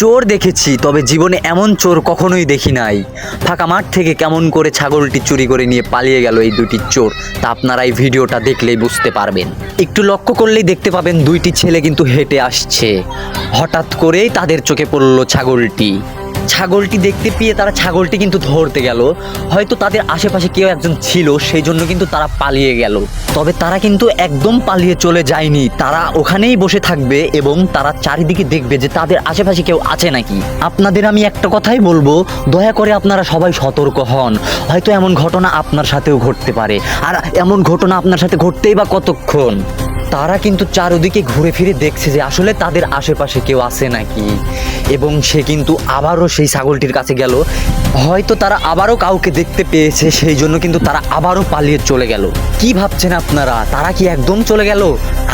চোর দেখেছি, তবে জীবনে এমন চোর কখনোই দেখি নাই। ফাঁকা মাঠ থেকে কেমন করে ছাগলটি চুরি করে নিয়ে পালিয়ে গেল এই দুটি চোর, তা আপনারা এই ভিডিওটা দেখলেই বুঝতে পারবেন। একটু লক্ষ্য করলেই দেখতে পাবেন দুইটি ছেলে কিন্তু হেঁটে আসছে। হঠাৎ করেই তাদের চোখে পড়ল ছাগলটি। ছাগলটি দেখতে পেয়ে তারা ছাগলটি কিন্তু ধরতে গেল। হয়তো তাদের আশেপাশে কেউ একজন ছিল সেই জন্য কিন্তু তারা পালিয়ে গেল। তবে তারা কিন্তু একদম পালিয়ে চলে যায়নি। তারা ওখানেই বসে থাকবে এবং তারা চারিদিকে দেখবে যে তাদের আশেপাশে কেউ আছে নাকি। আপনাদের আমি একটা কথাই বলব, দয়া করে আপনারা সবাই সতর্ক হন। হয়তো এমন ঘটনা আপনার সাথেও ঘটতে পারে। আর এমন ঘটনা আপনার সাথে ঘটতেই বা কতক্ষণ? তারা কিন্তু চারদিকে ঘুরে ফিরে দেখছে যে আসলে তাদের আশেপাশে কেউ আছে নাকি। এবং সে কিন্তু আবারও সেই ছাগলটির কাছে গেল। হয়তো তারা আবারও কাউকে দেখতে পেয়েছে, সেই জন্য কিন্তু তারা আবারও পালিয়ে চলে গেল। কি ভাবছেন আপনারা? তারা কি একদম চলে গেল?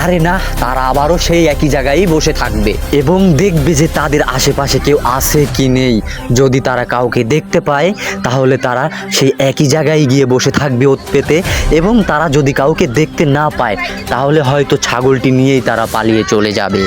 আরে না, তারা আবারও সেই একই জায়গায় বসে থাকবে এবং দেখবে যে তাদের আশেপাশে কেউ আছে কি নেই। যদি তারা কাউকে দেখতে পায়, তাহলে তারা সেই একই জায়গায় গিয়ে বসে থাকবে ওত পেতে এবং তারা যদি কাউকে দেখতে না পায়, তাহলে হয়তো ছাগলটি নিয়েই তারা পালিয়ে চলে যাবে।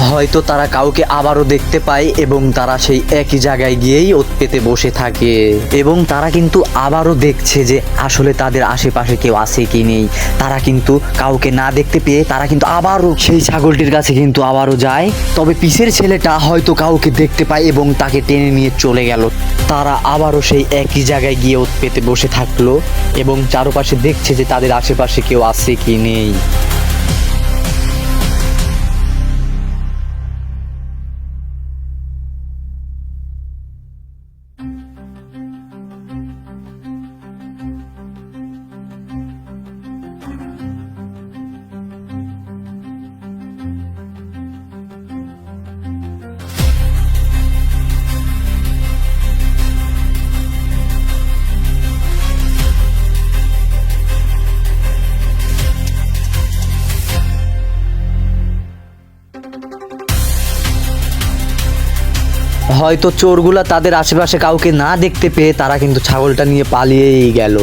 হয়তো তারা কাউকে আবারও দেখতে পায় এবং তারা সেই একই জায়গায় গিয়েই ওত পেতে বসে থাকে। এবং তারা কিন্তু আবারও দেখছে যে আসলে তাদের আশেপাশে কেউ আছে কি নেই। তারা কিন্তু কাউকে না দেখতে পেয়ে তারা কিন্তু আবারও সেই ছাগলটির কাছে কিন্তু আবারও যায়। তবে পিসের ছেলেটা হয়তো কাউকে দেখতে পায় এবং তাকে টেনে নিয়ে চলে গেল। তারা আবারও সেই একই জায়গায় গিয়ে ওত পেতে বসে থাকল এবং চারপাশে দেখছে যে তাদের আশেপাশে কেউ আছে কি নেই। হয়তো চোরগুলা তাদের আশেপাশে কাউকে না দেখতে পেয়ে তারা কিন্তু ছাগলটা নিয়ে পালিয়েই গেল।